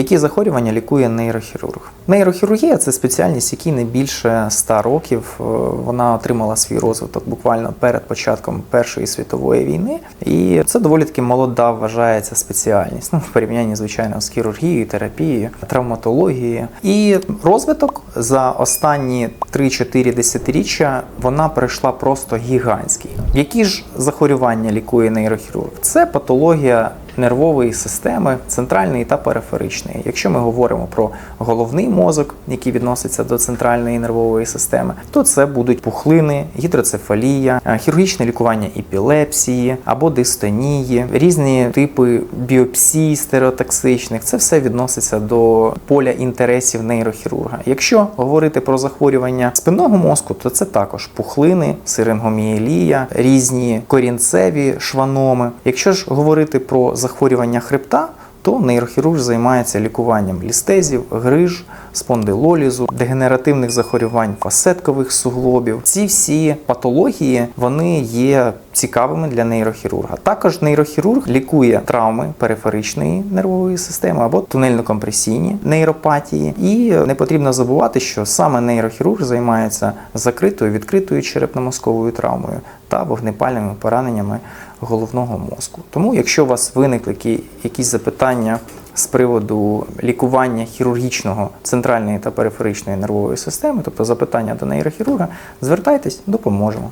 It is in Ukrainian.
Які захворювання лікує нейрохірург? Нейрохірургія це спеціальність, якій не більше 100 років. Е, Вона отримала свій розвиток буквально перед початком Першої світової війни, і це доволі таки молода вважається спеціальність. Ну, в порівнянні, звичайно, з хірургією, терапією, травматологією. І розвиток за останні 3-4 десятиріччя вона пройшла просто гігантський. Які ж захворювання лікує нейрохірург? Це патологія нервової системи, центральної та периферичної. Якщо ми говоримо про головний мозок, який відноситься до центральної нервової системи, то це будуть пухлини, гідроцефалія, е, хірургічне лікування епілепсії або дистонії, різні типи біопсій стереотоксичних. Це все відноситься до поля інтересів нейрохірурга. Якщо говорити про захворювання спинного мозку, то це також пухлини, сирингомієлія, різні корінцеві шваноми. Якщо ж говорити про захворювання хребта, то нейрохірург займається лікуванням лістезів, гриж, спондилолізу, дегенеративних захворювань фасеткових суглобів. Ці всі патології вони є цікавими для нейрохірурга. Також нейрохірург лікує травми периферичної нервової системи або тунельно-компресійні нейропатії. І не потрібно забувати, що саме нейрохірург займається закритою відкритою черепно-мозковою травмою та вогнепальними пораненнями головного мозку. Тому, якщо у вас виникли які- якісь запитання з приводу лікування хірургічного центральної та периферичної нервової системи, тобто запитання до нейрохірурга, звертайтесь, допоможемо.